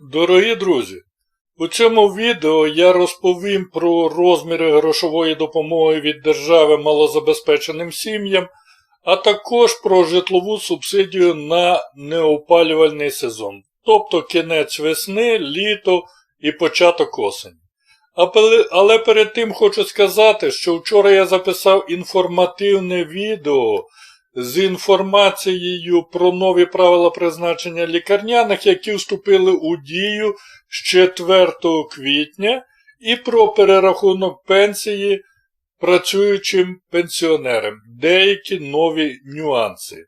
Дорогі друзі, у цьому відео я розповім про розміри грошової допомоги від держави малозабезпеченим сім'ям, а також про житлову субсидію на неопалювальний сезон, тобто кінець весни, літо і початок осені. Але перед тим хочу сказати, що вчора я записав інформативне відео з інформацією про нові правила призначення лікарняних, які вступили у дію з 4 квітня, і про перерахунок пенсії працюючим пенсіонерам, деякі нові нюанси.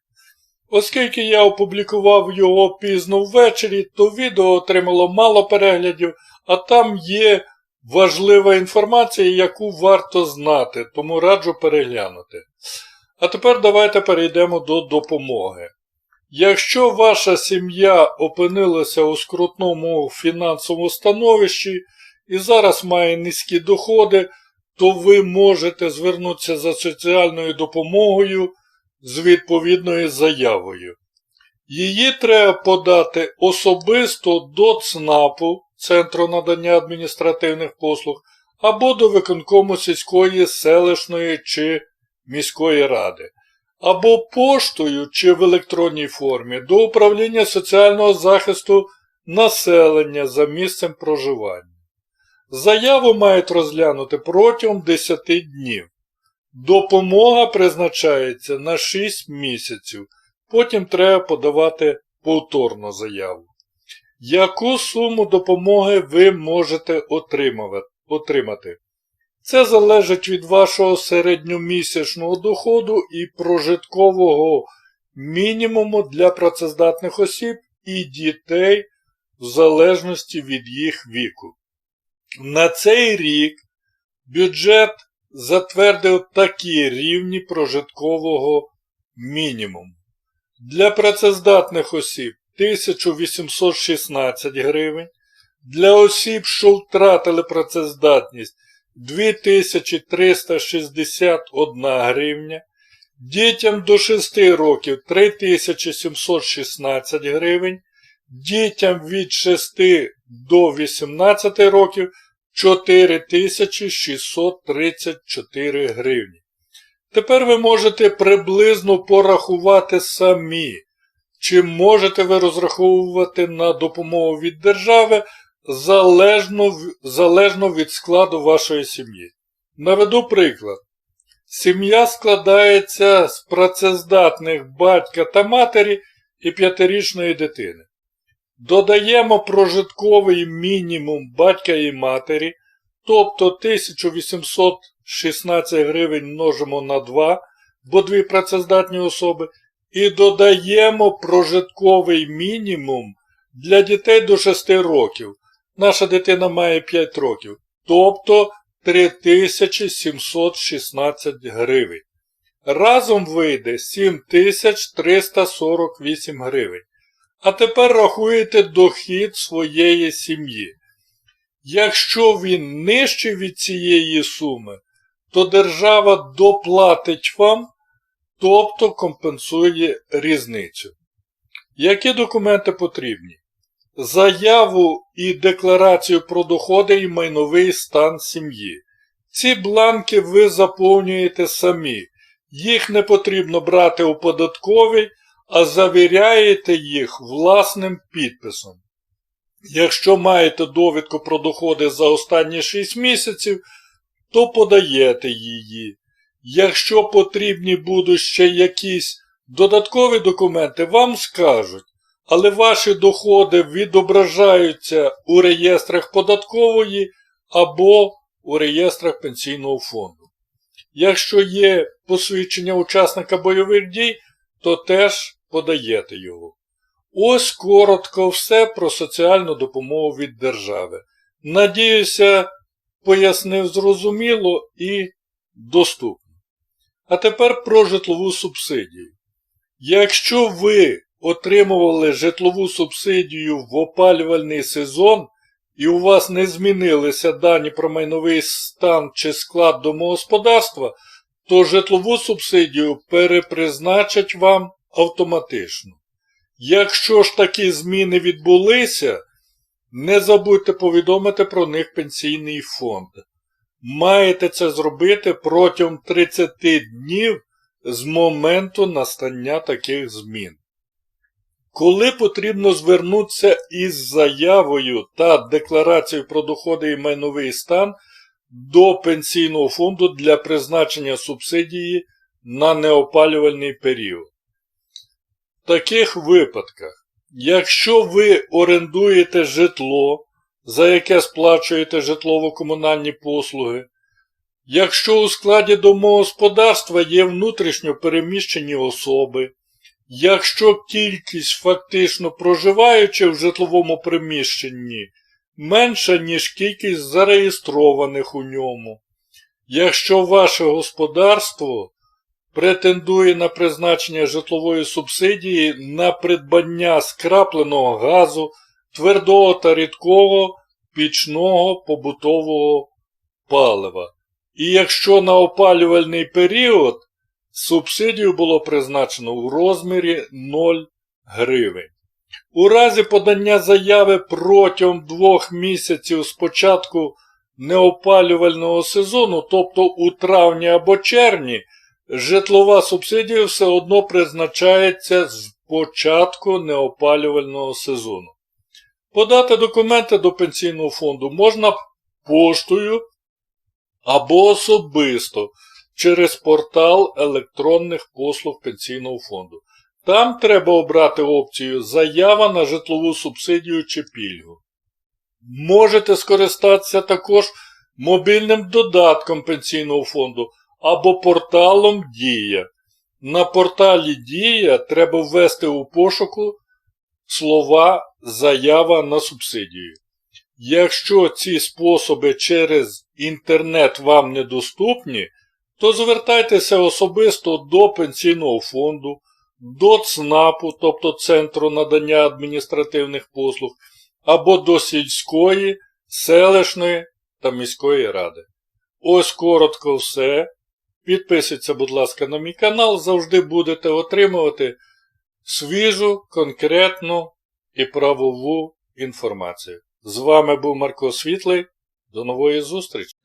Оскільки я опублікував його пізно ввечері, то відео отримало мало переглядів, а там є важлива інформація, яку варто знати, тому раджу переглянути. А тепер давайте перейдемо до допомоги. Якщо ваша сім'я опинилася у скрутному фінансовому становищі і зараз має низькі доходи, то ви можете звернутися за соціальною допомогою з відповідною заявою. Її треба подати особисто до ЦНАПу, Центру надання адміністративних послуг, або до виконкому сільської, селищної чи міської ради, або поштою чи в електронній формі до управління соціального захисту населення за місцем проживання. Заяву мають розглянути протягом 10 днів. Допомога призначається на 6 місяців, потім треба подавати повторну заяву. Яку суму допомоги ви можете отримати? Це залежить від вашого середньомісячного доходу і прожиткового мінімуму для працездатних осіб і дітей в залежності від їх віку. На цей рік бюджет затвердив такі рівні прожиткового мінімуму. Для працездатних осіб 1816 гривень, для осіб, що втратили працездатність 2361 гривня, дітям до 6 років 3716 гривень, дітям від 6 до 18 років 4634 гривні. Тепер ви можете приблизно порахувати самі, чи можете ви розраховувати на допомогу від держави залежно, залежно від складу вашої сім'ї. Наведу приклад. Сім'я складається з працездатних батька та матері і п'ятирічної дитини. Додаємо прожитковий мінімум батька і матері, тобто 1816 гривень множимо на 2, бо дві працездатні особи, і додаємо прожитковий мінімум для дітей до 6 років. Наша дитина має 5 років, тобто 3716 гривень. Разом вийде 7348 гривень. А тепер рахуєте дохід своєї сім'ї. Якщо він нижчий від цієї суми, то держава доплатить вам, тобто компенсує різницю. Які документи потрібні? Заяву і декларацію про доходи і майновий стан сім'ї. Ці бланки ви заповнюєте самі. Їх не потрібно брати у податковий, а завіряєте їх власним підписом. Якщо маєте довідку про доходи за останні 6 місяців, то подаєте її. Якщо потрібні будуть ще якісь додаткові документи, вам скажуть, але ваші доходи відображаються у реєстрах податкової або у реєстрах пенсійного фонду. Якщо є посвідчення учасника бойових дій, то теж подаєте його. Ось коротко все про соціальну допомогу від держави. Надіюся, пояснив зрозуміло і доступно. А тепер про житлову субсидію. Якщо ви отримували житлову субсидію в опалювальний сезон і у вас не змінилися дані про майновий стан чи склад домогосподарства, то житлову субсидію перепризначать вам автоматично. Якщо ж такі зміни відбулися, не забудьте повідомити про них пенсійний фонд. Маєте це зробити протягом 30 днів з моменту настання таких змін. Коли потрібно звернутися із заявою та декларацією про доходи і майновий стан до пенсійного фонду для призначення субсидії на неопалювальний період. В таких випадках, якщо ви орендуєте житло, за яке сплачуєте житлово-комунальні послуги, якщо у складі домогосподарства є внутрішньо переміщені особи, якщо кількість фактично проживаючих в житловому приміщенні менша, ніж кількість зареєстрованих у ньому, якщо ваше господарство претендує на призначення житлової субсидії на придбання скрапленого газу, твердого та рідкого пічного побутового палива. І якщо на опалювальний період субсидію було призначено у розмірі 0 гривень. У разі подання заяви протягом двох місяців з початку неопалювального сезону, тобто у травні або червні, житлова субсидія все одно призначається з початку неопалювального сезону. Подати документи до пенсійного фонду можна поштою або особисто через портал електронних послуг пенсійного фонду. Там треба обрати опцію Заява на житлову субсидію чи пільгу. Можете скористатися також мобільним додатком пенсійного фонду або порталом Дія. На порталі Дія треба ввести у пошуку слова Заява на субсидію. Якщо ці способи через інтернет вам недоступні, то звертайтеся особисто до пенсійного фонду, до ЦНАПу, тобто Центру надання адміністративних послуг, або до сільської, селищної та міської ради. Ось коротко все. Підписуйтесь, будь ласка, на мій канал, завжди будете отримувати свіжу, конкретну і правову інформацію. З вами був Марко Світлий. До нової зустрічі!